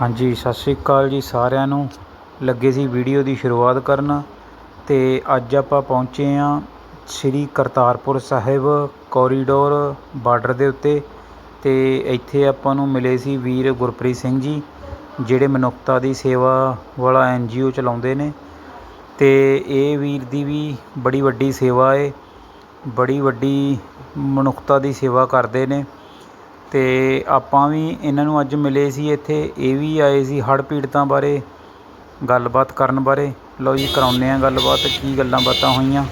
ਹਾਂਜੀ, ਸਤਿ ਸ਼੍ਰੀ ਅਕਾਲ ਜੀ ਸਾਰਿਆਂ ਨੂੰ। ਲੱਗੇ ਸੀ ਵੀਡੀਓ ਦੀ ਸ਼ੁਰੂਆਤ ਕਰਨ ਤੇ ਅੱਜ ਆਪਾਂ ਪਹੁੰਚੇ ਹਾਂ ਸ੍ਰੀ ਕਰਤਾਰਪੁਰ ਸਾਹਿਬ ਕੋਰੀਡੋਰ ਬਾਰਡਰ ਦੇ ਉੱਤੇ ਤੇ ਇੱਥੇ ਆਪਾਂ ਨੂੰ ਮਿਲੇ ਸੀ ਵੀਰ ਗੁਰਪ੍ਰੀਤ ਸਿੰਘ ਜੀ, ਜਿਹੜੇ ਮਨੁੱਖਤਾ ਦੀ ਸੇਵਾ ਵਾਲਾ ਐਨ ਜੀ ਓ ਚਲਾਉਂਦੇ ਨੇ ਤੇ ਇਹ ਵੀਰ ਦੀ ਵੀ ਬੜੀ ਵੱਡੀ ਸੇਵਾ ਏ, ਬੜੀ ਵੱਡੀ ਮਨੁੱਖਤਾ ਦੀ ਸੇਵਾ ਕਰਦੇ ਨੇ। ਤੇ ਆਪਾਂ ਵੀ ਇਹਨਾਂ ਨੂੰ ਅੱਜ ਮਿਲੇ ਸੀ ਇੱਥੇ ਇਹ ਵੀ ਆਏ ਸੀ ਹੜ੍ਹ ਪੀੜਤਾਂ ਬਾਰੇ ਗੱਲਬਾਤ ਕਰਨ ਬਾਰੇ ਲਓ ਜੀ ਕਰਾਉਂਦੇ ਆ ਗੱਲਬਾਤ ਕੀ ਗੱਲਾਂ ਬਾਤਾਂ ਹੋਈਆਂ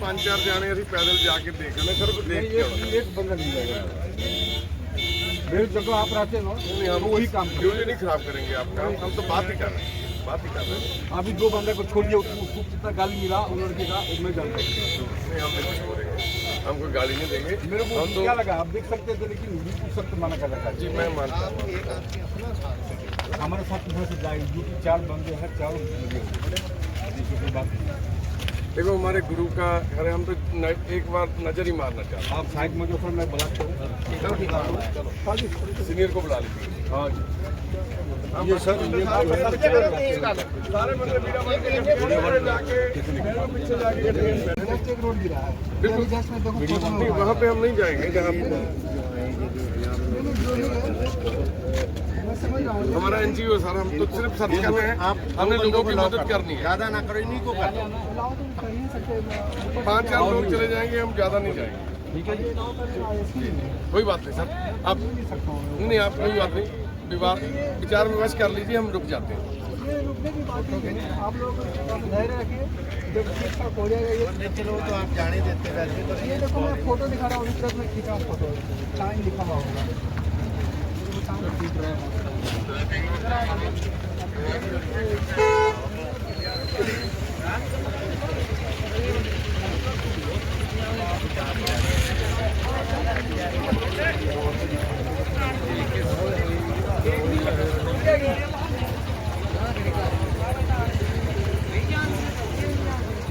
ਪੰਜ ਚਾਰ ਜਾਣੇ ਅਸੀਂ ਪੈਦਲ ਜਾ ਕੇ ਦੇਖ ਲੈਣੇ ਸਿਰਫ ਦੇਖ ਕੇ ਆਉਣਾ। एक बंदा नहीं जाएगा मेरे जगह आप रहते हो नहीं, हम तो वही काम क्यों करो नहीं खराब करेंगे आपका हम तो बात ही कर रहे हैं बात ही कर रहे हैं अभी दो बंदे को छोड़िए उसको उसको कितना गाली मिला उन लड़के का वो मैं जानता हूँ। नहीं हम नहीं छोड़ेंगे हम कोई गाली नहीं देंगे। मेरे को हम क्या तो लगा? आप देख सकते थे लेकिन बिल्कुल सख्त मना कर रखा जी मैं मानता हूँ। हमारे साथ यहाँ से जाए ड्यूटी चार बंदे हैं चारों बात देखो हमारे गुरु का घर है हम तो न, एक बार नज़र ही मारना चाहते आप साइड में जो सर मैं बुलाता हूँ। हैं। चलो सीनियर को बुला लीजिए। हाँ जी। ये सर ये सारे बंदे मेरा बंदे जाके पीछे जाके रोड गिरा है बिल्कुल। वहाँ पे हम नहीं जाएँगे जहाँ हमारा एनजीओ सर हम तो सिर्फ़ सर्च कर रहे हैं। हमने लोगों की मदद करनी है। ज़्यादा ना करो इन्हीं को कर पाँच चार लोग चले जाएँगे हम ज़्यादा नहीं जाएँगे। ठीक है कोई बात नहीं सर। आप नहीं आप कोई बात नहीं। विवाह, विचार विमर्श कर लीजिए, हम रुक जाते हैं। आप लोग रखिए जब हो। जाएगा ये चलो तो आप जाने देते वैसे तो ये देखो मैं फ़ोटो दिखा रहा हूँ टाइम लिखा हुआ होगा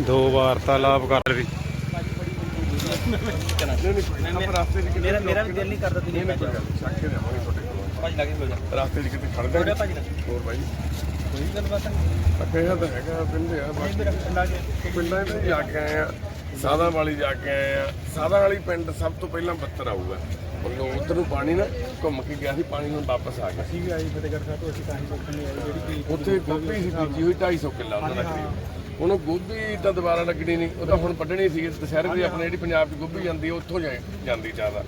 ਦੋ ਵਾਰ ਤਾਲਾਬ ਕਰ ਰਹੀ ਮੇਰਾ ਮੇਰਾ ਦਿਲ ਨਹੀਂ ਕਰਦਾ ਤੁਸੀਂ ਮੈਂ ਚੱਕ ਕੇ ਦੇਵਾਂਗੇ ਤੁਹਾਡੇ ਕੋਲ। ਭਾਜੀ ਲਾਗੇ ਹੋ ਜਾ ਰਾਸਤੇ 'ਚ ਕਿਤੇ ਖੜਦਾ ਨਹੀਂ ਹੋਰ ਭਾਈ ਕੋਈ ਗੱਲਬਾਤ ਨਹੀਂ। ਅੱਗੇ ਪਿੰਡਾਂ 'ਚ ਜਾ ਕੇ ਆਏ ਆ ਸਾਦਾ ਵਾਲੀ ਜਾ ਕੇ ਆਏ ਆ। ਸਾਦਾ ਵਾਲੀ ਪਿੰਡ ਸਭ ਤੋਂ ਪਹਿਲਾਂ ਬੱਤਰ ਆਊਗਾ। ਮਤਲਬ ਉਧਰ ਨੂੰ ਪਾਣੀ ਨਾ ਘੁੰਮ ਕੇ ਗਿਆ ਸੀ ਪਾਣੀ ਨੂੰ ਵਾਪਸ ਆ ਗਿਆ ਅਸੀਂ ਵੀ ਆਏ ਫਤਿਹਗੜ੍ਹ ਸਾਹਿਬ ਤੋਂ ਅਸੀਂ ਤਾਂ ਹੀ ਸੋਚਣ ਆਏ ਜਿਹੜੀ ਕਿ ਉੱਥੇ ਗੋਭੀ ਸੀ ਬੀਜੀ ਹੋਈ 250 ਕਿੱਲਾ ਉਹਨਾਂ ਦਾ ਕਰੀਬ। ਹੁਣ ਗੋਭੀ ਤਾਂ ਦੁਬਾਰਾ ਲੱਗਣੀ ਨਹੀਂ ਉਹ ਤਾਂ ਹੁਣ ਵੱਢਣੀ ਸੀ ਦੁਸਹਿਰੇ ਦੀ ਆਪਣੇ ਜਿਹੜੀ ਪੰਜਾਬ 'ਚ ਗੋਭੀ ਜਾਂਦੀ ਹੈ ਉੱਥੋਂ ਜਾਂਦੀ ਜ਼ਿਆਦਾ।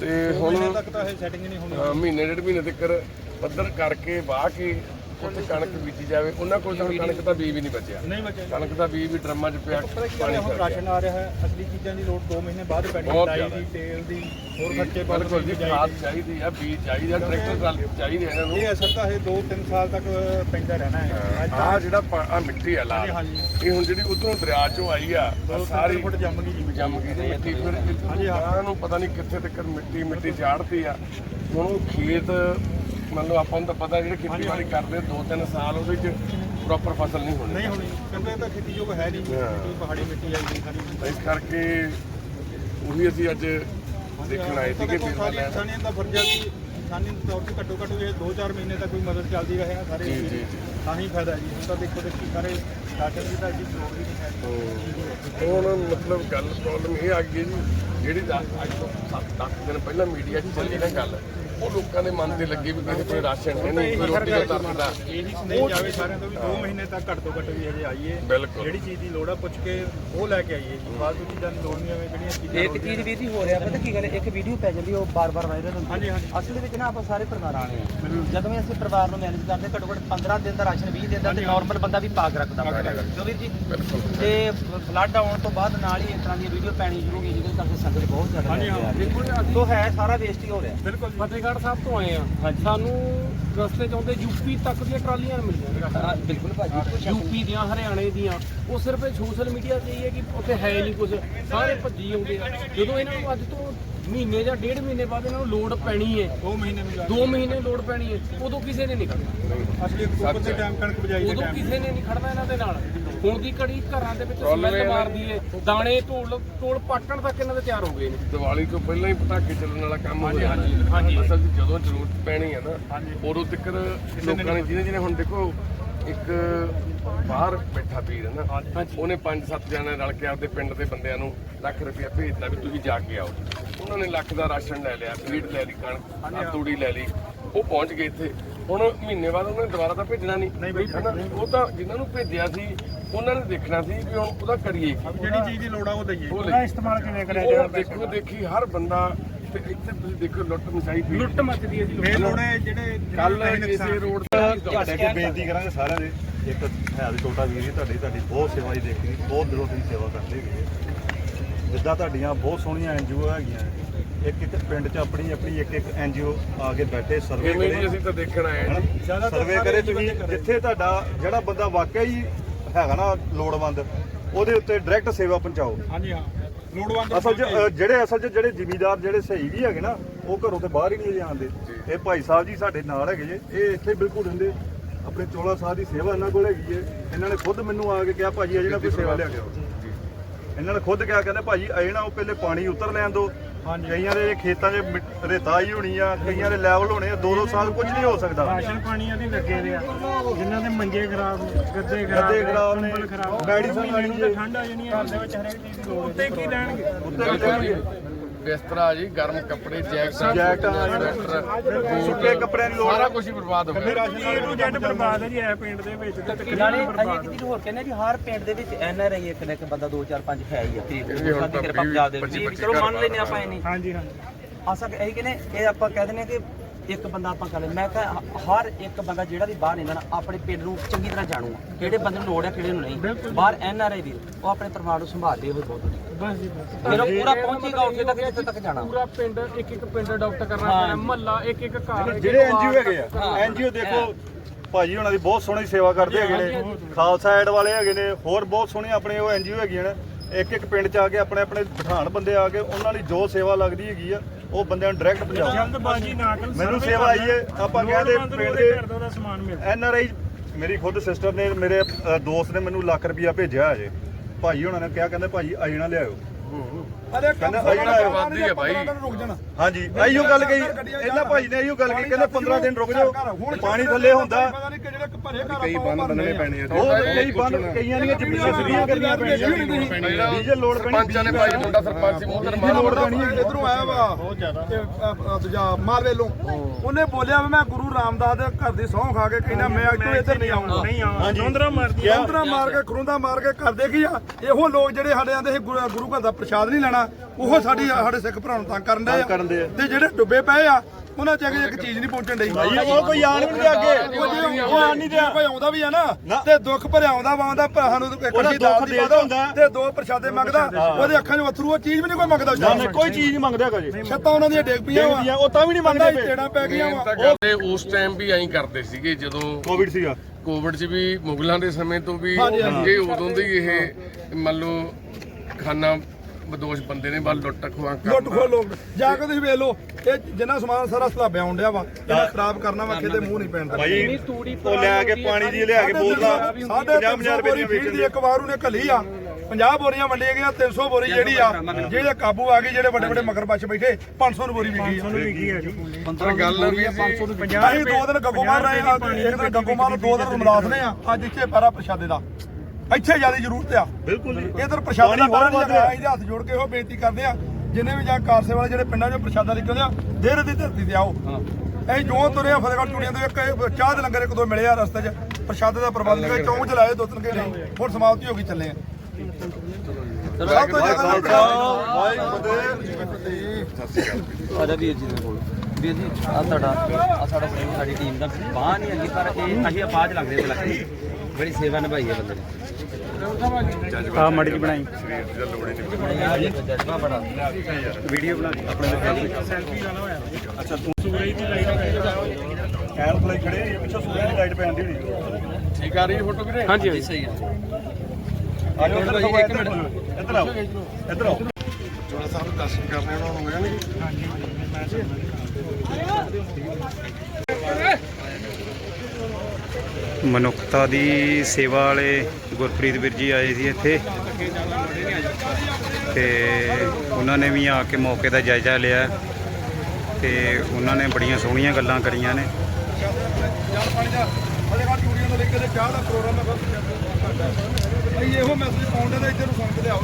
ਤੇ ਹੁਣ ਤੱਕ ਤਾਂ ਇਹ ਸੈਟਿੰਗ ਨਹੀਂ ਹੋਣੀ। ਹਾਂ, ਮਹੀਨੇ ਡੇਢ ਮਹੀਨੇ ਤੱਕ ਪੱਧਰ ਕਰਕੇ ਵਾਹ ਕੇ ਉੱਥੇ ਕਣਕ ਬੀਜੀ ਜਾਵੇ ਉਹਨਾਂ ਕੋਲ ਤਾਂ ਕਣਕ ਦਾ ਬੀਜ ਵੀ ਨਹੀਂ ਬਚਿਆ। ਨਹੀਂ ਬਚੇ ਕਣਕ ਦਾ ਬੀਜ ਵੀ ਡਰਮਾਂ 'ਚ ਪਿਆ ਪਾਣੀ ਹੁਣ ਰਾਸ਼ਨ ਆ ਰਿਹਾ ਹੈ ਅਸਲੀ ਚੀਜ਼ਾਂ ਦੀ ਲੋੜ 2 ਮਹੀਨੇ ਬਾਅਦ ਪੈਣੀ ਡਾਈ। ਦੀ ਤੇਲ ਦੀ ਹੋਰ ਖਰਚੇ ਵੱਧ ਬਿਲਕੁਲ ਜੀ। ਖਾਦ ਚਾਹੀਦੀ। ਆ ਬੀਜ ਚਾਹੀਦਾ ਟਰੈਕਟਰ ਟਰਾਲੀ ਚਾਹੀਦੇ ਇਹਨਾਂ ਨੂੰ। ਇਹ ਅਸਰ ਤਾਂ ਇਹ 2-3 ਸਾਲ ਤੱਕ ਪੈਂਦਾ ਰਹਿਣਾ ਹੈ। ਆ ਜਿਹੜਾ ਆ ਮਿੱਟੀ ਆ ਹਾਂਜੀ, ਇਹ ਹੁਣ ਜਿਹੜੀ ਉਧਰੋਂ ਦਰਿਆ 'ਚੋਂ ਆਈ ਆ ਸਾਰੀ ਫੁੱਟ ਜੰਮ ਗਈ ਜੀ ਜੰਮ ਗਈ ਸੀ ਮਿੱਟੀ ਫਿਰ ਇਹਨਾਂ ਨੂੰ ਪਤਾ ਨਹੀਂ ਕਿੱਥੇ ਤੱਕ ਮਿੱਟੀ ਮਿੱਟੀ ਚਾੜਦੀ ਆ। ਹੁਣ ਖੇਤ ਮੰਨ ਲਓ ਆਪਾਂ ਨੂੰ ਤਾਂ ਪਤਾ ਜਿਹੜੇ ਖੇਤੀਬਾੜੀ ਕਰਦੇ ਦੋ ਤਿੰਨ ਸਾਲ ਉਹਦੇ 'ਚ ਪ੍ਰੋਪਰ ਫਸਲ ਨਹੀਂ ਹੋਣੀ। ਨਹੀਂ ਹੋਣੀ। ਕਿਉਂਕਿ ਇਹ ਤਾਂ ਖੇਤੀਯੋਗ ਹੈ ਨਹੀਂ। ਪਹਾੜੀ ਮਿੱਟੀ ਆਈ ਨਹੀਂ ਸਾਰੀ ਇਸ ਕਰਕੇ ਉਹੀ ਅਸੀਂ ਅੱਜ ਦੇਖਣ ਆਏ ਦੇਖੋ ਫਿਰ ਸਾਰੀ ਇਨਸਾਨੀਅਤ ਦਾ ਫਰਜ਼ ਹੈ ਕਿ ਇਨਸਾਨੀ ਤੌਰ ਤੇ ਘੱਟੋ ਘੱਟ ਇਹ 2-4 ਮਹੀਨੇ ਤੱਕ ਕੋਈ ਮਦਦ ਚੱਲਦੀ ਰਹੇ ਸਾਰੇ ਜੀ, ਜੀ, ਦੀ। ਜੀ। ਤਾਂ ਹੀ ਫਾਇਦਾ ਜੀ। ਹੁਣ ਤਾਂ ਦੇਖੋ ਦੇਖੀ ਸਾਰੇ ਰਾਸ਼ਨ ਦੀ ਤਾਂ ਜੀ ਲੋੜ ਹੀ ਨਹੀਂ ਹੈ। ਹੁਣ ਮਤਲਬ ਗੱਲ ਪ੍ਰੋਬਲਮ ਇਹ ਆ ਗਈ ਜੀ ਜਿਹੜੀ ਦਾ- ਅੱਜ ਤੋਂ 7-10 ਦਿਨ ਪਹਿਲਾਂ ਮੀਡੀਆ 'ਚ ਚੱਲੀ ਨਾ ਗੱਲ ਉਹ ਲੋਕਾਂ ਦੇ ਮਨ ਤੇ ਲੱਗੀ ਵੀ ਕਿਸੇ ਕੋਲ ਰਾਸ਼ਨ ਹੈ ਨਹੀਂ ਕੋਈ ਰੋਟੀ ਦਾ ਤਰਸਦਾ ਇਹੀ ਸੰਦੇਸ਼ ਜਾਵੇ ਸਾਰਿਆਂ ਤੋਂ ਵੀ 2 ਮਹੀਨੇ ਤੱਕ ਘੱਟ ਤੋਂ ਘੱਟ ਵੀ ਹਜੇ ਆਈਏ। ਬਿਲਕੁਲ। ਜਿਹੜੀ ਚੀਜ਼ ਦੀ ਲੋੜ ਆ ਪੁੱਛ ਕੇ ਉਹ ਲੈ ਕੇ ਆਈਏ ਜੀ। ਫਾਲਤੂ ਚੀਜ਼ਾਂ ਦੀ ਲੋੜ ਨਹੀਂ ਹੋਵੇ ਜਿਹੜੀਆਂ ਚੀਜ਼ਾਂ ਇੱਕ ਚੀਜ਼ ਵੀਰ ਜੀ ਹੋ ਰਿਹਾ ਪਤਾ ਕੀ ਗੱਲ ਇੱਕ ਵੀਡੀਓ ਪੈ ਜਾਂਦੀ ਉਹ ਬਾਰ-ਬਾਰ ਵਾਇਰਲ ਹੁੰਦੀ ਹਾਂਜੀ, ਹਾਂਜੀ। ਅਸਲ ਦੇ ਵਿੱਚ ਨਾ ਆਪਾਂ ਸਾਰੇ ਪਰਿਵਾਰ ਹਾਂ ਜਦੋਂ ਵੀ ਅਸੀਂ ਪਰਿਵਾਰ ਨੂੰ ਮੈਨੇਜ ਕਰਦੇ ਘੱਟੋ ਘੱਟ 15 ਦਿਨ ਦਾ ਰਾਸ਼ਨ 20 ਦਿਨ ਦਾ ਤੇ ਨਾਰਮਲ ਬੰਦਾ ਵੀ ਪਾਕ ਰੱਖਦਾ ਕਿਉਂ ਵੀਰ ਜੀ ਤੇ ਫਲੱਡ ਆਉਣ ਤੋਂ ਬਾਅਦ ਨਾਲ ਹੀ ਇਸ ਤਰ੍ਹਾਂ ਦੀ ਵੀਡੀਓ ਪੈਣੀ ਸ਼ੁਰੂ ਹੋ ਗਈ ਜਿਹਦੇ ਕਰਕੇ ਸੰਗਤ ਬਹੁਤ ਜ਼ਿਆਦਾ ਹਾਂਜੀ, ਹਾਂ। ਬਿਲਕੁਲ। ਤੋਂ ਹੈ ਸਾਰਾ ਵੇਸਟ ਹੀ ਹੋ ਰਿਹਾ। ਬਿਲਕੁਲ ਜੀ। ਫਤਿਹਗੜ੍ਹ ਸਾਹਿਬ ਤੋਂ ਆਏ ਆ। ਸਾਨੂੰ ਰਸਤੇ ਚ ਆਉਂਦੇ ਯੂਪੀ ਤੱਕ ਦੀਆਂ ਟਰਾਲੀਆਂ ਮਿਲੀਆਂ ਬਿਲਕੁਲ ਭਾਜੀ ਯੂਪੀ ਦੀਆਂ ਹਰਿਆਣੇ ਦੀਆਂ। ਉਹ ਸਿਰਫ ਸੋਸ਼ਲ ਮੀਡੀਆ ਤੇ ਹੀ ਹੈ ਕਿ ਉੱਥੇ ਹੈ ਨਹੀਂ ਕੁਝ ਸਾਰੇ ਭੱਜੀ ਆਉਂਦੇ ਆ। ਜਦੋਂ ਇਹਨਾਂ ਨੂੰ ਅੱਜ ਤੋਂ ਮਹੀਨੇ ਜਾਂ ਡੇਢ ਮਹੀਨੇ ਬਾਅਦ ਇਹਨਾਂ ਨੂੰ ਲੋਡ ਪੈਣੀ ਹੈ 2 ਮਹੀਨੇ ਨੂੰ ਜਾ 2 ਮਹੀਨੇ ਲੋਡ ਪੈਣੀ ਹੈ ਉਦੋਂ ਕਿਸੇ ਨੇ ਨਹੀਂ ਖੜਨਾ। ਅਸਲੀ ਅਕਤੂਬਰ ਦੇ ਟਾਈਮ ਕਣਕ ਬਜਾਈ ਦੇ ਉਦੋਂ ਟਾਈਮ ਕਿਸੇ ਨੇ ਨਹੀਂ ਖੜਨਾ ਇਹਨਾਂ ਦੇ ਨਾਲ। ਹੁਣ ਦੀ ਘੜੀ ਘਰਾਂ ਦੇ ਵਿੱਚ Problem ਇਹ ਸਮੈਲ ਹੈ ਨਾ- ਮਾਰਦੀ ਏ। ਦਾਣੇ ਢੋਲ ਢੋਲ ਪਾਟਣ ਤੱਕ ਇਹਨਾਂ ਦੇ ਤਿਆਰ ਹੋ ਗਏ ਨੇ। ਦੀਵਾਲੀ ਤੋਂ ਪਹਿਲਾਂ ਹੀ ਪਟਾਕੇ ਚੱਲਣ ਵਾਲਾ ਕੰਮ ਹੋ ਗਿਆ। ਹਾਂਜੀ, ਹਾਂਜੀ। ਅਸਲ 'ਚ ਜਦੋਂ ਜ਼ਰੂਰਤ ਪੈਣੀ ਹੈ ਨਾ ਉਦੋਂ ਤੱਕ ਲੋਕਾਂ ਨੇ ਜਿਹਨੇ ਜਿਹਨੇ ਹੁਣ ਦੇਖੋ ਇੱਕ ਬਾਹਰ ਬੈਠਾ ਵੀਰ ਹੈ ਨਾ ਉਹਨੇ ਪੰਜ ਸੱਤ ਜਣੇ ਰਲ ਕੇ ਆਪਦੇ ਪਿੰਡ ਦੇ ਬੰਦਿਆਂ ਨੂੰ ਲੱਖ ਰੁਪਇਆ ਭੇਜਦਾ ਵੀ ਤੁਸੀਂ ਜਾ ਕੇ ਆਓ। ਉਹਨਾਂ ਨੇ ਲੱਖ ਦਾ ਰਾਸ਼ਨ ਲੈ ਲਿਆ ਫੀਡ ਲੈ ਲਈ ਕਣਕ ਤੂੜੀ ਲੈ ਲਈ। ਉਹ ਪਹੁੰਚ ਗਏ ਇੱਥੇ। ਹੁਣ ਮਹੀਨੇ ਬਾਅਦ ਉਹਨੇ ਦੁਬਾਰਾ ਤਾਂ ਭੇਜਣਾ ਨਹੀਂ? ਉਹ ਤਾਂ ਜਿਨ੍ਹਾਂ ਨੂੰ ਭੇਜਿਆ ਸੀ ਉਹਨਾਂ ਨੇ ਦੇਖਣਾ ਸੀ ਵੀ ਹੁਣ ਉਹਦਾ ਕਰੀਏ ਕੀ। ਜਿਹੜੀ ਚੀਜ਼ ਦੀ ਲੋੜ ਆ ਉਹ ਦਈਏ। ਉਹ ਲਈ ਇਸਤੇਮਾਲ ਕਿਵੇਂ ਉਹ ਦੇਖੋ ਦੇਖੀ ਹਰ ਬੰਦਾ ਤੇ ਇੱਥੇ ਤੁਸੀਂ ਦੇਖੋ ਲੁੱਟ ਮਚਾਈ ਪਈ ਲੁੱਟ ਮੱਚਦੀ ਹੈ ਜੀ ਮੇਨ ਲੋੜ ਹੈ ਜਿਹੜੇ ਕੱਲ ਇਸੇ ਰੋਡ ਤੇ ਤੁਹਾਡੇ ਅੱਗੇ ਬੇਨਤੀ ਕਰਾਂਗੇ ਸਾਰਿਆਂ ਦੇ। ਇੱਕ ਹੈ ਵੀ ਛੋਟਾ ਵੀਰ ਜੀ ਤੁਹਾਡੀ ਤੁਹਾਡੀ ਬਹੁਤ ਸੇਵਾ ਜੀ ਦੇਖੀ ਬਹੁਤ ਦਿਲੋਂ ਤੁਸੀਂ ਸੇਵਾ ਕਰਦੇ ਹੈਗੇ ਜਿੱਦਾਂ ਤੁਹਾਡੀਆਂ ਬਹੁਤ ਸੋਹਣੀਆਂ ਐਨਜੀਓ ਹੈਗੀਆਂ ਇੱਕ ਇੱਕ ਪਿੰਡ 'ਚ ਆਪਣੀ ਆਪਣੀ ਇੱਕ ਇੱਕ ਐਨਜੀਓ ਆ ਕੇ ਬੈਠੇ ਸਰਵੇ ਕਰੇ। ਅਸੀਂ ਤਾਂ ਦੇਖਣ ਆਏ ਹਾਂ। ਜੀ। ਸਰਵੇ ਕਰੇ ਤੁਸੀਂ ਜਿੱਥੇ ਤੁਹਾਡਾ ਜਿਹੜਾ ਬੰਦਾ ਵਾਕਿਆ ਹੀ ਹੈਗਾ ਨਾ ਲੋੜਵੰਦ ਉਹਦੇ ਉੱਤੇ ਡਾਇਰੈਕਟ ਸੇਵਾ ਪਹੁੰਚਾਓ। ਹਾਂਜੀ ਹਾਂ। ਲੋੜਵੰਦ ਅਸਲ 'ਚ ਜਿਹੜੇ ਅਸਲ 'ਚ ਜਿਹੜੇ ਜ਼ਿਮੀਦਾਰ ਜਿਹੜੇ ਸਹੀ ਵੀ ਹੈਗੇ ਨਾ ਉਹ ਘਰੋਂ ਤੇ ਬਾਹਰ ਹੀ ਨਹੀਂ ਜਾਂਦੇ ਇਹ ਭਾਈ ਸਾਹਿਬ ਜੀ ਸਾਡੇ ਨਾਲ ਹੈਗੇ ਜੇ ਇਹ ਇੱਥੇ ਬਿਲਕੁਲ ਰਹਿੰਦੇ। ਆਪਣੇ ਚੋਲਾ ਸਾਹਿਬ ਦੀ ਸੇਵਾ ਇਹਨਾਂ ਕੋਲ ਹੈਗੀ ਹੈ ਇਹਨਾਂ ਨੇ ਖੁਦ ਮੈਨੂੰ ਆ ਕੇ ਕਿਹਾ ਭਾਜੀ ਇਹ ਜਿਹੜਾ ਕੋਈ ਸੇਵਾ ਲਿਆ ਕੇ ਆਓ। ਇਹਨਾਂ ਨੇ ਖੁਦ ਕਿਹਾ ਕਹਿੰਦੇ ਭਾਜੀ ਅਜੇ ਨਾ ਉਹ ਪਹਿਲੇ ਪਾਣੀ ਉਤਰ ਲੈਣ ਦੋ ਕਈਆਂ ਦੇ ਖੇਤਾਂ 'ਚ ਰੇਤਾ ਹੀ ਹੋਣੀ ਆ ਕਈਆਂ ਦੇ ਲੈਵਲ ਹੋਣੇ ਆ ਦੋ ਦੋ ਸਾਲ ਕੁਝ ਨਹੀਂ ਹੋ ਸਕਦਾ। ਰਾਸ਼ਨ ਪਾਣੀਆਂ ਦੀ ਲੱਗੇ ਦੇ ਆ। ਜਿਨ੍ਹਾਂ ਦੇ ਮੰਜੇ ਖਰਾਬ ਗੱਦੇ ਖਰਾਬ ਗੱਦੇ ਖਰਾਬ ਨੇ, ਮੈਡੀਸਨ ਤਾਂ ਠੰਡ ਆ ਜਾਣੀ ਘਰ ਦੇ ਵਿੱਚ ਹਰੇਕ ਚੀਜ਼ ਦੀ ਲੋੜ ਉੱਤੇ ਕੀ ਲੈਣਗੇ ਉੱਤੇ ਬਿਸਤਰਾ ਜੀ ਗਰਮ ਕੱਪੜੇ ਜੈਕਟ ਜੈਕਟਾਂ, ਸਵੈਟਰ, ਸੁੱਕੇ ਕੱਪੜਿਆਂ ਦੀ ਲੋੜ ਸਾਰਾ ਕੁਝ ਹੀ ਬਰਬਾਦ ਹੋ ਗਿਆ। ਏ ਟੂ ਜ਼ੈਡ ਬਰਬਾਦ ਹੈ ਜੀ ਇਹ ਪਿੰਡ ਦੇ ਵਿੱਚ ਤੇ ਨਾਲੇ ਤਕਰੀਬਨ ਅਸੀਂ ਬਰਬਾਦ ਇੱਕ ਚੀਜ਼ ਹੋਰ ਕਹਿੰਦੇ ਜੀ ਹਰ ਪਿੰਡ ਦੇ ਵਿੱਚ ਐਨ ਆਰ ਆਈ ਇੱਕ ਨਾ ਇੱਕ ਬੰਦਾ 2 4 5 ਹੈ ਹੀ ਆ ਇਹ ਵੀ ਕਰੀਬ ਹੁਣ ਸਾਡੀ ਤਾਂ ਕਿਰਪਾ ਪੰਜਾਬ ਦੇ ਵਿੱਚ। ਚਲੋ ਮੰਨ ਲੈਨੇ ਆਪਾਂ ਇਹ ਨਹੀਂ। ਹਾਂਜੀ ਹਾਂਜੀ। ਅਸਾਂ ਇਹ ਕਹਿੰਦੇ ਇਹ ਆਪਾਂ ਕਹਿ ਦਿੰਦੇ ਹਾਂ ਕਿ ਇੱਕ ਬੰਦਾ ਆਪਾਂ ਕਰ ਲੈ ਮੈਂ ਕਿਹਾ ਹਰ ਇੱਕ ਬੰਦਾ ਜਿਹੜਾ ਵੀ ਬਾਹਰ ਰਹਿੰਦਾ ਨਾ ਆਪਣੇ ਪਿੰਡ ਨੂੰ ਚੰਗੀ ਤਰ੍ਹਾਂ ਜਾਣੂ ਕਿਹੜੇ ਬੰਦੇ ਨੂੰ ਲੋੜ ਹੈ ਕਿਹੜੇ ਨੂੰ ਨਹੀਂ। ਬਾਹਰ ਐਨ ਆਰ ਆਈ ਵੀਰ ਉਹ ਆਪਣੇ ਪਰਿਵਾਰ ਨੂੰ ਸੰਭਾਲਦੇ ਹੋਏ ਬਹੁਤ ਵਧੀਆ। ਬਸ ਜੀ ਬਸ। ਉਹ ਪੂਰਾ ਪਹੁੰਚੇਗਾ ਉੱਥੇ ਤੱਕ ਜਿੱਥੇ ਤੱਕ ਜਾਣਾ। ਪੂਰਾ ਪਿੰਡ ਇੱਕ ਇੱਕ ਪਿੰਡ ਅਡਾਪਟ ਕਰਨਾ ਪੈਣਾ ਮਹੱਲਾ ਇੱਕ ਇੱਕ ਘਰ ਜਿਹੜੇ ਐਨਜੀਓ ਹੈਗੇ ਆ ਐਨਜੀਓ ਦੇਖੋ ਭਾਜੀ ਉਹਨਾਂ ਦੀ ਬਹੁਤ ਸੋਹਣੀ ਸੇਵਾ ਕਰਦੇ ਹੈਗੇ ਨੇ। ਖਾਲਸਾ ਐਡ ਵਾਲੇ ਹੈਗੇ ਨੇ ਹੋਰ ਬਹੁਤ ਸੋਹਣੇ ਆਪਣੇ ਉਹ ਐਨਜੀਓ ਹੈਗੀਆਂ ਨੇ। ਇੱਕ ਇੱਕ ਪਿੰਡ ਚ ਆ ਕੇ ਆਪਣੇ ਆਪਣੇ ਬਿਠਾਣ ਬੰਦੇ ਆ ਕੇ ਉਹਨਾਂ ਲਈ ਜੋ ਸੇਵਾ ਲੱਗਦੀ ਹੈਗੀ ਆ ਉਹ ਬੰਦਿਆਂ ਨੂੰ ਡਾਇਰੈਕਟ ਪਹੁੰਚਾਓ ਮੈਨੂੰ ਸੇਵਾ ਆਈ ਹੈ ਆਪਾਂ ਕਹਿੰਦੇ ਪਿੰਡ ਦੇ ਐਨ ਆਰ ਆਈ ਮੇਰੀ ਖੁਦ ਸਿਸਟਰ ਨੇ ਮੇਰੇ ਦੋਸਤ ਨੇ ਮੈਨੂੰ ਲੱਖ ਰੁਪਇਆ ਭੇਜਿਆ ਅਜੇ ਭਾਈ ਉਹਨਾਂ ਨੇ ਕਿਹਾ ਕਹਿੰਦੇ ਭਾਜੀ ਅਜੇ ਨਾ ਲਿਆਇਓ। ਅਰੇ ਕਹਿੰਦਾ ਬਰਬਾਦੀ ਹੈ ਭਾਈ ਰੁਕ ਜਾਣਾ। ਹਾਂਜੀ ਆਈਓ ਗੱਲ ਕਹੀ। ਇਹਨਾਂ ਭਾਈ ਨੇ ਆਈਓ ਗੱਲ ਕਹੀ ਕਹਿੰਦੇ 15 ਦਿਨ ਰੁਕ ਜਾਓ। ਪਾਣੀ ਥੱਲੇ ਹੁੰਦਾ। ਪਤਾ ਨਹੀਂ ਕਿ ਜਿਹੜੇ ਭਰੇ ਘਰ ਕਈ ਬੰਦ ਬੰਨਣੇ ਪੈਣੇ ਆ ਉਹ ਕਈ ਬੰਦ ਕਈਆਂ ਦੀਆਂ ਜ਼ਮੀਨਾਂ ਸਿੱਧੀਆਂ ਕਰਨੀਆਂ ਪੈਣੀਆਂ। ਡੀਜ਼ਲ ਲੋਡ ਪੈਣੀ ਸਰਪੰਚਾਂ ਨੇ ਭਾਈ ਮੁੰਡਾ ਸਰਪੰਚ ਸੀ ਮੂੰਹ ਤੇ ਡੀਜ਼ਲ ਲੋਡ ਮਾਰ ਪੈਣੀ ਹੈ ਇਧਰੋਂ ਆਇਆ ਵਾ। ਬਹੁਤ ਜ਼ਿਆਦਾ। ਦੂਜਾ ਮਾਲਵੇਲੋਂ ਉਹਨੇ ਬੋਲਿਆ ਵੀ ਮੈਂ ਗੁਰੂ ਰਾਮਦਾਸ ਦੇ ਘਰ ਦੀ ਸਹੁੰ ਖਾ ਕੇ ਕਹਿੰਦਾ ਮੈਂ ਅੱਜ ਤੋਂ ਇੱਧਰ ਨਹੀਂ ਆਉਂਗਾ ਨਹੀਂ ਆਉਂਦਾ। ਹਾਂਜੀ। ਨੌਂਦਰਾ ਮਾਰਦੀ ਅੰਦਰਾ ਮਾਰ ਕੇ ਖਰੁੰਦਾ ਮਾਰ ਕੇ ਕਰਦੇ ਕੀ ਆ। ਇਹੋ ਲੋਕ ਜਿਹੜੇ ਸਾਡੇ ਆਂਦੇ ਸੀ ਗੁਰੂ ਗੁਰੂ ਘਰ ਦਾ ਪ੍ਰਸ਼ਾਦ ਨਹੀਂ ਲੈਣਾ ਉਹ ਸਾਡੀ ਸਾਡੇ ਸਿੱਖ ਭਰਾ ਨੂੰ ਤੰਗ ਕਰਨ ਦੇ ਆ। ਤੇ ਜਿਹੜੇ ਡੁੱਬੇ ਪਏ ਆ ਉਹਨਾਂ ਚ ਇੱਕ ਚੀਜ਼ ਨਹੀਂ ਪਹੁੰਚਣ ਡਈ। ਉਹ ਕੋਈ ਆਣ ਵੀ ਨਹੀਂ ਅੱਗੇ। ਉਹ ਜੇ ਉਹ ਆਣ ਨਹੀਂ ਦਿਆ ਕੋਈ ਆਉਂਦਾ ਵੀ ਆ ਨਾ ਤੇ ਦੁੱਖ ਭਰਿਆ ਆਉਂਦਾ ਵਾ ਆਉਂਦਾ ਭਰਾ ਨੂੰ ਇੱਕ ਅੱਧੀ ਦਾਲ ਦੀ ਹੁੰਦਾ। ਤੇ ਦੋ ਪ੍ਰਸ਼ਾਦੇ ਮੰਗਦਾ ਉਹਦੇ ਅੱਖਾਂ 'ਚ ਅਥਰੂ ਉਹ ਚੀਜ਼ ਵੀ ਨਹੀਂ ਕੋਈ ਮੰਗਦਾ ਨਾ ਕੋਈ ਚੀਜ਼ ਨਹੀਂ ਮੰਗਦੇ ਹੈਗਾ ਜੀ। ਛੱਤਾਂ ਉਹਨਾਂ ਦੀਆਂ ਡਿੱਗ ਪਈਆਂ ਉਹ ਤਾਂ ਵੀ ਨਹੀਂ ਮੰਗਦੇ ਪਏ। ਤੇੜਾ ਪੈ ਗਈਆਂ ਵਾ। ਤਾਂ ਕਰਦੇ ਉਸ ਟਾਈਮ ਵੀ ਐਂ ਕਰਦੇ ਸੀਗੇ ਜਦੋਂ ਕੋਵਿਡ ਸੀਗਾ। ਕੋਵਿਡ 'ਚ ਵੀ ਮੁਗਲਾਂ ਦੇ ਸਮੇਂ ਤੋਂ ਵੀ। ਇਹ ਉਦੋਂ ਦੇ ਇਹ ਮੰਨ ਲਓ ਖਾਨਾ ਬਦੋਸ਼ ਬੰਦੇ ਨੇ ਵੱਲ ਲੁੱਟ ਖਵਾ ਲੁੱਟ ਖੋ ਲੋਕ। ਜਾ ਕੇ ਤੁਸੀਂ ਵੇਖ ਲਓ ਇਹ ਜਿੰਨਾ ਸਮਾਨ ਸਾਰਾ ਸਲਾਬਿਆ ਆਉਂਦਿਆ ਵਾ ਇਹਨਾਂ ਖਰਾਬ ਕਰਨਾ ਵਾ ਕਿਤੇ ਮੂੰਹ ਨਹੀਂ ਪੈਣ ਦਾ ਭਾਈ ਤੂੜੀ ਉਹ ਲੈ ਕੇ ਪਾਣੀ ਦੀ ਲਿਆ ਕੇ ਬੋਤਲਾਂ ਸਾਢੇ 50 50 ਰੁਪਏ ਬੋਰੀ ਫੀਡ ਦੀ ਵੇਚਦੇ ਇੱਕ ਵਾਰ ਉਹਨੇ ਘੱਲੀ ਆ। 50 ਬੋਰੀਆਂ ਵੰਡੀਆਂ ਗਈਆਂ 300 ਬੋਰੀ ਜਿਹੜੀ ਆ ਜਿਹੜੇ ਕਾਬੂ ਆ ਗਈ ਜਿਹੜੇ ਵੱਡੇ ਵੱਡੇ ਮਗਰਮੱਛ ਬੈਠੇ 500 ਨੂੰ ਬੋਰੀ ਵਿਕੀ ਆ। ਪਰ ਗੱਲ ਵੀ ਸੀ ਅਸੀਂ ਦੋ ਦਿਨ ਗੱਗੋਮਾਰ ਰਹੇ ਆ ਇੱਕ ਦਿਨ ਗੱਗੋਮਾਰ ਦੋ ਦਿਨ ਰਮਦਾਸ ਨੇ ਆ ਅੱਜ ਇੱਥੇ ਪੈਰਾ ਪ੍ਰਸ਼ਾਦੇ ਦਾ। ਇੱਥੇ ਜ਼ਿਆਦਾ ਜ਼ਰੂਰਤ ਆ। ਬਿਲਕੁਲ ਜੀ। ਇਧਰ ਪ੍ਰਸ਼ਾਦੇ ਦਾ ਬਾਹਰ ਨਹੀਂ ਇਹਦੇ ਹੱਥ ਜੋੜ ਕੇ ਉਹ ਬੇਨਤੀ ਕਰਦੇ ਆ ਜਿੰਨੇ ਵੀ ਜਾਂ ਕਾਰਸੇ ਵਾਲੇ ਜਿਹੜੇ ਪਿੰਡਾਂ 'ਚੋਂ ਪ੍ਰਸ਼ਾਦਾ ਨਿਕਲਦੇ ਆ ਦੇਰ ਦੀ ਧਰਤੀ ਤੇ ਆਓ। ਅਸੀਂ ਜੋ ਤੁਰੇ ਆ ਫਤਿਹਗੜ੍ਹ ਚੂੜੀਆਂ ਤੋਂ ਇੱਕ ਚਾਹ ਦੇ ਲੰਗਰ ਇੱਕ ਦੋ ਮਿਲੇ ਆ ਰਸਤੇ 'ਚ ਪ੍ਰਸ਼ਾਦੇ ਦਾ ਪ੍ਰਬੰਧ ਕਰਕੇ ਚੌਂਕ 'ਚ ਲਾਏ ਦੋ ਤਿੰਨ ਘੰਟੇ ਹੁਣ ਸਮਾਪਤੀ ਹੋ ਗਈ ਚੱਲੇ ਆ। ਸਭ ਤੋਂ ਜ਼ਿਆਦਾ ਆਜਾ ਵੀਰ ਜੀ ਦੇ ਕੋਲ ਵੀਰ ਜੀ ਆ ਤੁਹਾਡਾ ਆ ਸਾਡਾ ਟੀਮ ਦਾ ਬਾਹ ਨਹੀਂ ਹੈਗੀ ਪਰ ਇਹ ਅਸੀਂ ਆਵਾਜ਼ ਲੱਗਦੇ ਤੇ ਲੱਗਦੇ ਬੜੀ ਸੇਵਾ ਨਿਭਾਈ ਹੈ ਬੰਦੇ ਨੇ। ਆ ਮੜੀ ਜੀ ਬਣਾਈ। ਵੀਡੀਓ ਬਣਾ ਆਪਣੇ ਸੈਲਫੀ ਵਾਲਾ ਹੋਇਆ ਅੱਛਾ ਤੂੰ ਸੂਰਜ ਦੀ ਲਾਈਟ ਐਰ ਫਲਾਈ ਖੜੇ ਇਹ ਪਿੱਛੋਂ ਸੂਰਜ ਦੀ ਲਾਈਟ ਪੈਂਦੀ ਹੋਣੀ। ਠੀਕ ਆ ਰਹੀ ਫੋਟੋ ਵੀਰੇ? ਹਾਂਜੀ ਜੀ ਸਹੀ ਹੈ ਆ ਇੱਧਰ ਆਓ ਇੱਧਰ ਆਓ। ਇੱਧਰ ਆਓ। ਸਾਹਿਬ ਦੇ ਦਰਸ਼ਨ ਕਰਨੇ ਉਹਨਾਂ ਨੂੰ ਹੋ ਜਾਣਗੇ ਹਾਂਜੀ। ਮੈਂ ਮਨੁੱਖਤਾ ਦੀ ਸੇਵਾ ਵਾਲੇ ਗੁਰਪ੍ਰੀਤ ਵੀਰ ਜੀ ਆਏ ਸੀ ਇੱਥੇ। ਤੇ ਉਹਨਾਂ ਨੇ ਵੀ ਆ ਕੇ ਮੌਕੇ ਦਾ ਜਾਇਜ਼ਾ ਲਿਆ। ਤੇ ਉਹਨਾਂ ਨੇ ਬੜੀਆਂ ਸੋਹਣੀਆਂ ਗੱਲਾਂ ਕਰੀਆਂ ਨੇ। ਇਹੋ ਮੈਸੇਜ ਪਾਉਂਦੇ ਨੇ ਇੱਧਰ ਨੂੰ ਸੁਣ ਲਿਆਓ।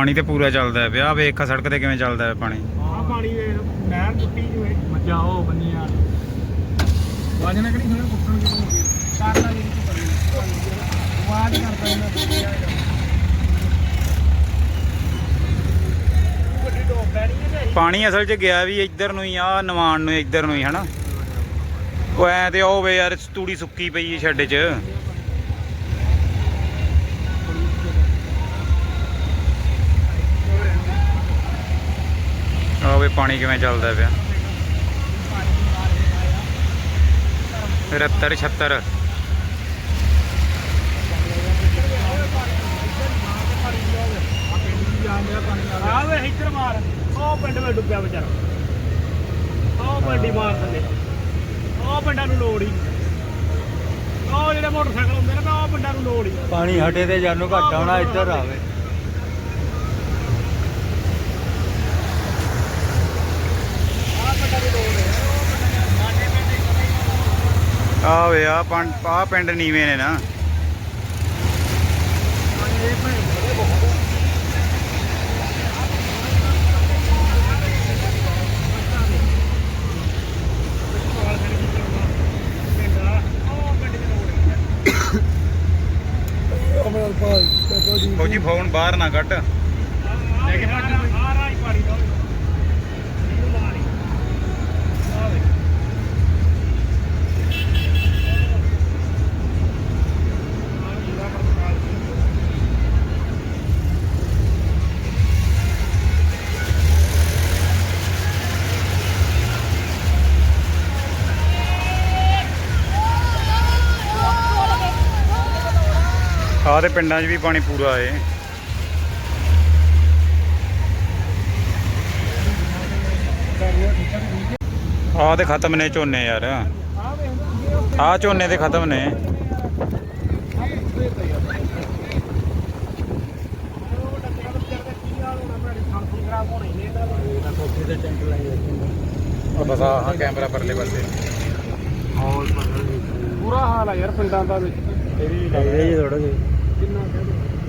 ਪਾਣੀ ਤੇ ਪੂਰਾ ਚੱਲਦਾ ਪਿਆ। ਆਹ ਵੇਖ ਸੜਕ ਤੇ ਕਿਵੇਂ ਚੱਲਦਾ ਹੈ ਪਾਣੀ। ਪਾਣੀ ਵੇਖ ਨਹਿਰ ਟੁੱਟੀ ਜਿਵੇਂ ਮੱਝਾਂ ਉਹ ਬੰਨੀਆਂ। ਵਾਜਣਾ ਕਿਹੜੀ ਖੇਡ ਕੁੱਟਣ ਕਿਉਂ ਹੋਗੀ ਕਰਨਾ ਜਿਹੜੀ ਤੂੰ ਕਰੀ ਆਵਾਜ਼ ਕਰਦਾ ਇਹਨਾਂ ਵੱਡੀ ਡੋਬ ਪੈਣੀ ਹੈ ਪਾਣੀ ਅਸਲ 'ਚ ਗਿਆ ਵੀ ਇੱਧਰ ਨੂੰ ਹੀ ਆ ਨਵਾਨ ਨੂੰ ਇੱਧਰ ਨੂੰ ਹੀ ਹਨਾ? ਉਹ ਐ ਤੇ ਉਹ ਵੇ ਯਾਰ ਤੂੜੀ ਸੁੱਕੀ ਪਈ ਛੱਡ 'ਚ। ਪਾਣੀ ਕਿਵੇਂ ਚੱਲਦਾ ਪਿਆ? 73 76 ਆ ਵੇ ਇੱਧਰ ਮਾਰ। ਉਹ ਪਿੰਡ ਵਿੱਚ ਡੁੱਬਿਆ ਵਿਚਾਰਾ। ਉਹ ਪਿੰਡੀ ਮਾਰ ਥੱਲੇ ਉਹ ਪਿੰਡਾਂ ਨੂੰ ਲੋੜ ਹੀ ਉਹ ਜਿਹੜੇ ਮੋਟਰਸਾਈਕਲ ਹੁੰਦੇ ਨੇ ਨਾ ਉਹ ਪਿੰਡਾਂ ਨੂੰ ਲੋੜ ਹੀ ਪਾਣੀ ਹਟੇ ਤੇ ਜਾਨੂ ਘੱਟ ਆਉਣਾ ਇੱਧਰ ਆਵੇ। ਆ ਵੇ ਆ ਆ ਪਿੰਡ ਨੀਵੇਂ ਨੇ ਨਾ। ਫੌਜੀ ਫੋਨ ਬਾਹਰ ਨਾ ਕੱਢ। ਲੇਕਿਨ ਆ ਰਾਈ ਦੇ ਪਿੰਡਾਂ 'ਚ ਵੀ ਪਾਣੀ ਪੂਰਾ ਏ ਆਹ ਤੇ ਖਤਮ ਨੇ ਝੋਨੇ ਯਾਰ। ਆਹ ਝੋਨੇ ਤੇ ਖਤਮ ਨੇ। ਉਹ ਬਸ ਆਹ ਕੈਮਰਾ ਪਰਲੇ ਪਾਸੇ। ਬੁਰਾ ਹਾਲ ਆ ਯਾਰ ਪਿੰਡਾਂ ਦਾ ਵਿੱਚ। ਲੱਗਦੇ ਜੀ ਥੋੜਾ ਜਿਹਾ। ਕਿੰਨਾ ਕਹਿ